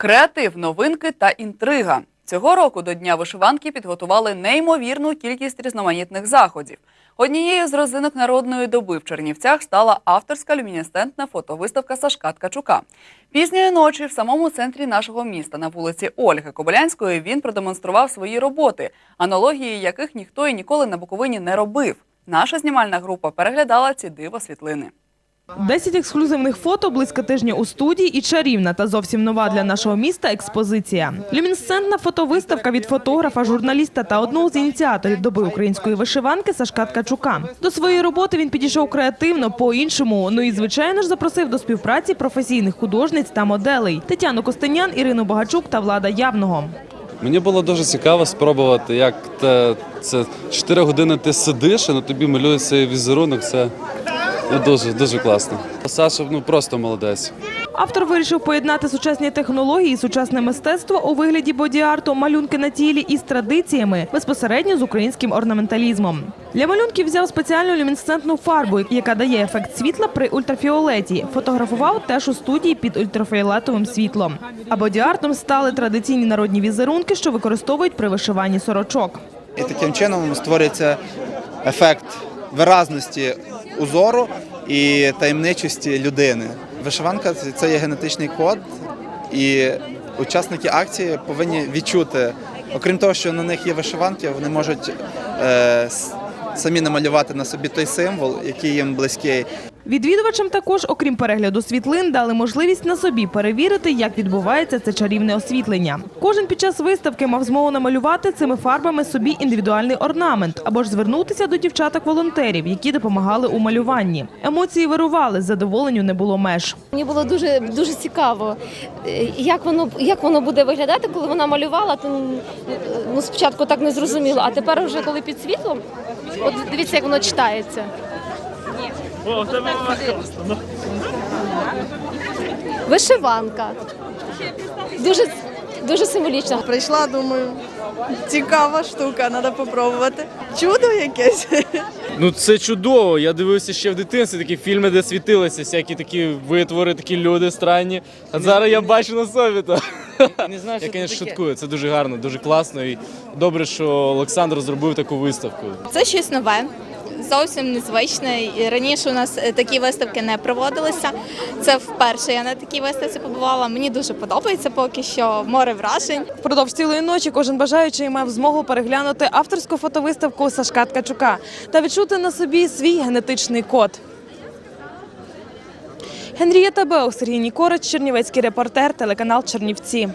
Креатив, новинки та інтрига. Цього року до Дня вишиванки підготували неймовірну кількість різноманітних заходів. Однією з розинок народної доби в Чернівцях стала авторська люмінесцентна фотовиставка Сашка Ткачука. Пізньої ночі в самому центрі нашого міста на вулиці Ольги Кобилянської він продемонстрував свої роботи, аналогії яких ніхто і ніколи на Буковині не робив. Наша знімальна група переглядала ці диво світлини. 10 ексклюзивних фото, близько тижня у студії і чарівна та зовсім нова для нашого міста експозиція. Люмінесцентна фотовиставка від фотографа, журналіста та одного з ініціаторів доби української вишиванки Сашка Ткачука. До своєї роботи він підійшов креативно, по-іншому. Ну і звичайно ж запросив до співпраці професійних художниць та моделей Тетяну Костенян, Ірину Багачук та Влада Явного. Мені було дуже цікаво спробувати, як те, це 4 години ти сидиш, і на тобі малюється візерунок. Це ну, дуже, дуже класно. Саша ну, просто молодець. Автор вирішив поєднати сучасні технології, і сучасне мистецтво у вигляді боді-арту, малюнки на тілі із традиціями, безпосередньо з українським орнаменталізмом. Для малюнків взяв спеціальну люмінесцентну фарбу, яка дає ефект світла при ультрафіолеті. Фотографував теж у студії під ультрафіолетовим світлом. А боді-артом стали традиційні народні візерунки, що використовують при вишиванні сорочок. І таким чином створюється ефект виразності узору і таємничості людини. Вишиванка це- є генетичний код, і учасники акції повинні відчути, окрім того, що на них є вишиванки, вони можуть е, самі намалювати на собі той символ, який їм близький. Відвідувачам також, окрім перегляду світлин, дали можливість на собі перевірити, як відбувається це чарівне освітлення. Кожен під час виставки мав змогу намалювати цими фарбами собі індивідуальний орнамент або ж звернутися до дівчаток-волонтерів, які допомагали у малюванні. Емоції вирували, задоволенню не було меж. Мені було дуже дуже цікаво, е, як воно як воно буде виглядати, коли вона малювала. То ну спочатку так не зрозуміло, а тепер, вже коли під світлом, от дивіться, як воно читається. Вишиванка. Дуже дуже символічно. Прийшла, думаю, цікава штука, треба спробувати. Чудо якесь. Ну це чудово. Я дивився ще в дитинстві такі фільми, де світилися всякі такі витвори, такі люди странні. А зараз я бачу на собі то. Не знаю, Я, що це звісно, шуткую. Це дуже гарно, дуже класно. І добре, що Олександр зробив таку виставку. Це щось нове, зовсім незвичне. І Раніше у нас е, такі виставки не проводилися. Це вперше я на такій виставці побувала. Мені дуже подобається поки що море вражень. Впродовж цілої ночі кожен бажаючий мав змогу переглянути авторську фотовиставку Сашка Ткачука та відчути на собі свій генетичний код. Генрієта Беух, Сергій Нікорич, Чернівецький репортер, телеканал Чернівці.